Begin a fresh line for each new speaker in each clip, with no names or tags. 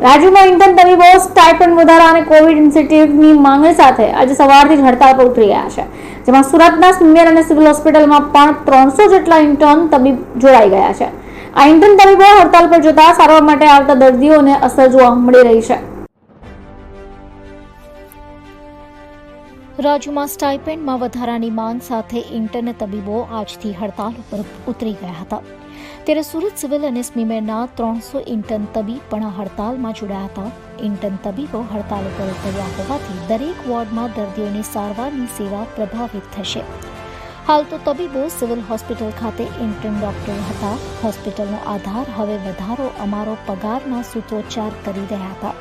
રાજ્યમાં ઇન્ટર્ન તબીબો, સ્ટાઇપન્ડ વધારા અને કોવિડ ઇન્સેન્ટિવની માંગણી સાથે આજે સવારથી જ હડતાળ પર ઉતરી ગયા છે. જેમાં સુરતના સ્મિમેર અને સિવિલ હોસ્પિટલમાં પણ ત્રણસો જેટલા ઇન્ટર્ન તબીબ જોડાઈ ગયા છે. આ ઇન્ટર્ન તબીબો હડતાળ પર જતા સારવાર માટે આવતા દર્દીઓને અસર જોવા મળી રહી છે.
રાજ્યમાં સ્ટાઇપેન્ડમાં વધારાની માંગ સાથે ઇન્ટર્ન તબીબો આજથી હડતાલ ઉપર ઉતરી ગયા હતા. ત્યારે સુરત સિવિલ અને સ્મીમેરના ત્રણસો ઇન્ટર્ન તબીબ પણ હડતાલમાં જોડાયા હતા. ઇન્ટર્ન તબીબો હડતાલ ઉપર ઉતર્યા હોવાથી દરેક વોર્ડમાં દર્દીઓની સારવારની સેવા પ્રભાવિત થશે. હાલ તો તબીબો સિવિલ હોસ્પિટલ ખાતે ઇન્ટર્ન ડોક્ટરો હતા. હોસ્પિટલનો આધાર હવે વધારો અમારો પગારના સૂત્રોચ્ચાર કરી રહ્યા હતા.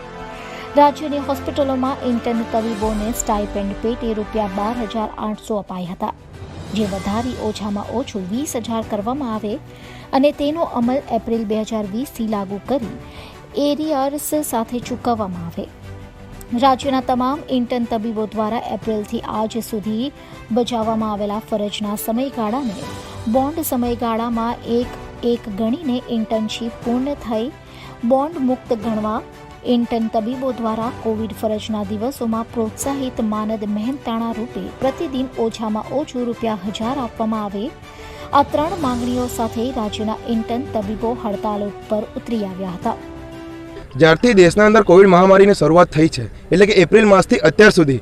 રાજ્યની હોસ્પિટલોમાં ઇન્ટર્ન તબીબોને સ્ટાઇપેન્ડ પેટે રૂપિયા બાર હજાર આઠસો અપાયા હતા. જે વધારી ઓછામાં ઓછું વીસ હજાર કરવામાં આવે અને તેનો અમલ એપ્રિલ બે હજાર વીસથી લાગુ કરી એરિયર્સ સાથે ચૂકવવામાં આવે. રાજ્યના તમામ ઇન્ટર્ન તબીબો દ્વારા એપ્રિલથી આજ સુધી બજાવવામાં આવેલા ફરજના સમયગાળાને બોન્ડ સમયગાળામાં એક એક ગણીને ઇન્ટર્નશીપ પૂર્ણ થઈ બોન્ડ મુક્ત ગણવા ઇન્ટર્ન તબીબો દ્વારા કોવિડ ફરજના દિવસોમાં પ્રોત્સાહિત માનદ મહેનતાણા રૂપે પ્રતિદિન ઓછામાં ઓછું રૂપિયા હજાર આપવામાં આવે. આ ત્રણ માંગણીઓ સાથે રાજ્યના ઇન્ટર્ન તબીબો હડતાલ ઉપર ઉતરી આવ્યા હતા.
જ્યારથી દેશના અંદર કોવિડ મહામારીની શરૂઆત થઈ છે, એટલે કે એપ્રિલ માસથી અત્યાર સુધી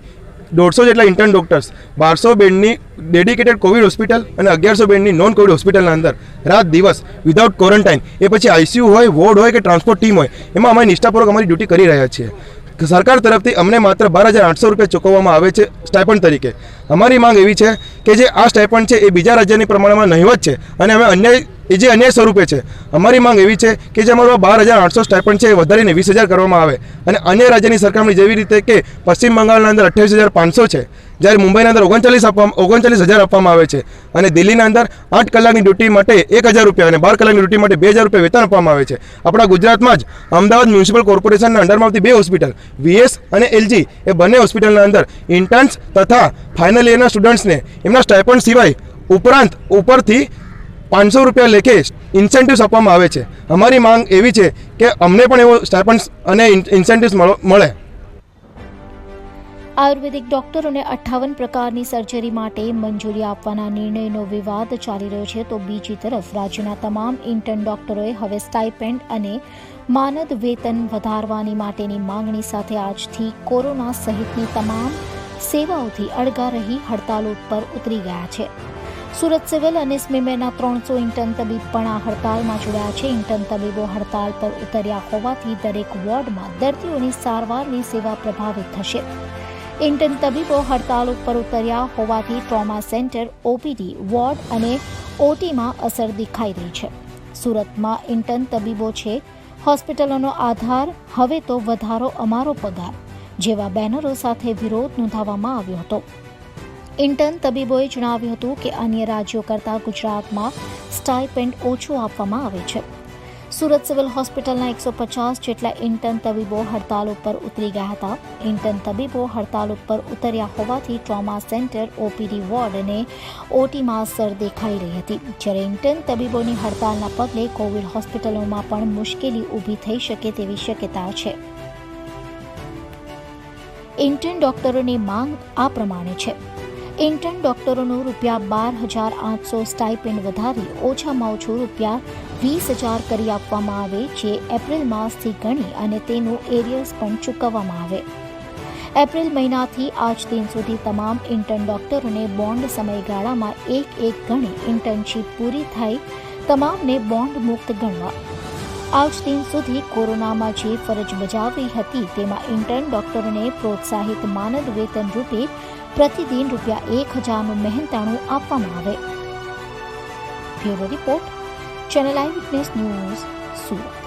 દોઢસો જેટલા ઇન્ટર્ન ડોક્ટર્સ બારસો બેડની ડેડિકેટેડ કોવિડ હોસ્પિટલ અને અગિયારસો બેડની નોન કોવિડ હોસ્પિટલના અંદર. રાત દિવસ વિધાઉટ ક્વોરન્ટાઇન એ પછી આઈસીયુ હોય વોર્ડ હોય કે ટ્રાન્સપોર્ટ ટીમ હોય, એમાં અમે નિષ્ઠાપૂર્વક અમારી ડ્યુટી કરી રહ્યા છીએ. સરકાર તરફથી અમને માત્ર બાર હજાર આઠસો રૂપિયા ચૂકવવામાં આવે છે સ્ટાઇપન્ડ તરીકે. અમારી માંગ એવી છે કે જે આ સ્ટાઇપન્ડ છે એ બીજા રાજ્યની પ્રમાણમાં નહીવત છે અને અમે અન્યાય એ જે અન્યાય સ્વરૂપે છે. અમારી માંગ એવી છે કે જે અમારો બાર હજાર આઠસો સ્ટાઇપન્ડ છે એ વધારીને વીસ હજાર કરવામાં આવે. અને અન્ય રાજ્યની સરખામણી જેવી રીતે કે પશ્ચિમ બંગાળના અંદર અઠ્યાવીસ હજાર પાંચસો છે, જ્યારે મુંબઈના અંદર ઓગણચાલીસ આપવામાં ઓગણચાલીસ હજાર આપવામાં આવે છે. અને દિલ્હીના અંદર આઠ કલાકની ડ્યુટી માટે એક હજાર રૂપિયા અને બાર કલાકની ડ્યુટી માટે બે હજાર રૂપિયા વેતન આપવામાં આવે છે. આપણા ગુજરાતમાં જ અમદાવાદ મ્યુનિસિપલ કોર્પોરેશનના અંડરમાં આવતી બે હોસ્પિટલ, વીએસ અને એલજી, એ બંને હોસ્પિટલના અંદર ઇન્ટર્ન્સ તથા ફાઇનલ યરના સ્ટુડન્ટ્સને એમના સ્ટાઇપન્ડ સિવાય ઉપરાંત ઉપરથી પાંચસો રૂપિયા લેખે ઇન્સેન્ટિવ્સ આપવામાં આવે છે. અમારી માંગ એવી છે કે અમને પણ એવો સ્ટાઇપન્સ અને ઇન્સેન્ટિવ્સ મળે
આયુર્વેદિક ડોક્ટરોને અઠ્ઠાવન પ્રકારની સર્જરી માટે મંજૂરી આપવાના નિર્ણયનો વિવાદ ચાલી રહ્યો છે. તો બીજી તરફ રાજ્યના તમામ ઇન્ટર્ન ડોક્ટરોએ હવે સ્ટાઇપેન્ડ અને માનદ વેતન વધારવાની માટેની માંગણી સાથે આજથી કોરોના સહિતની તમામ સેવાઓથી અળગા રહી હડતાલ ઉપર ઉતરી ગયા છે. સુરત સિવિલ અને સ્મિમેના ત્રણસો ઇન્ટર્ન તબીબ પણ આ હડતાલમાં જોડાયા છે. ઇન્ટર્ન તબીબો હડતાલ પર ઉતર્યા હોવાથી દરેક વોર્ડમાં દર્દીઓની સારવારની સેવા પ્રભાવિત થશે. ઇન્ટર્ન તબીબો હડતાલ ઉપર ઉતર્યા હોવાથી ટ્રોમા સેન્ટર, ઓપીડી, વોર્ડ અને ઓટીમાં અસર દેખાઈ રહી છે. સુરતમાં ઇન્ટર્ન તબીબો છે. હોસ્પિટલોનો આધાર હવે તો વધારો અમારો પગાર, જેવા બેનરો સાથે વિરોધ નોંધાવવામાં આવ્યો હતો. ઇન્ટર્ન તબીબોએ જણાવ્યું હતું કે અન્ય રાજ્યો કરતાં ગુજરાતમાં સ્ટાઇપેન્ડ ઓછું આપવામાં આવે છે. સુરત સિવિલ હોસ્પિટલના એકસો પચાસ જેટલા ઇન્ટર્ન તબીબો હડતાલ ઉપર ઉતરી ગયા હતા. ઇન્ટર્ન તબીબો હડતાલ ઉપર ઉતર્યા હોવાથી ટ્રોમા સેન્ટર, ઓપીડી વોર્ડ અને ઓટીમાં અસર દેખાઈ રહી હતી. જ્યારે ઇન્ટર્ન તબીબોની હડતાલના પગલે કોવિડ હોસ્પિટલોમાં પણ મુશ્કેલી ઊભી થઈ શકે તેવી શક્યતા છે. ઇન્ટર્ન ડોક્ટરોની માંગ આ પ્રમાણે છે. ઇન્ટર્ન ડોક્ટરોનું રૂપિયા બાર હજાર આઠસો સ્ટાઇપેન્ડ વધારી ઓછામાં ઓછું રૂપિયા વીસ હજાર કરી આપવામાં આવે, જે એપ્રિલ માસથી ગણી અને તેનું એરિયર્સ પણ ચૂકવવામાં આવે. એપ્રિલ મહિનાથી આજ દિન સુધી તમામ ઇન્ટર્ન ડોક્ટરોને બોન્ડ સમયગાળામાં એક એક ગણી ઇન્ટર્નશીપ પૂરી થઈ તમામને બોન્ડ મુક્ત ગણવા. આજ દિન સુધી કોરોનામાં જે ફરજ બજાવી હતી, તેમાં ઇન્ટર્ન ડોક્ટરોને પ્રોત્સાહિત માનદ વેતન રૂપે પ્રતિદિન રૂપિયા એક હજારનું મહેનતાણું આપવામાં આવે. Bureau report channel eye witness news Surat.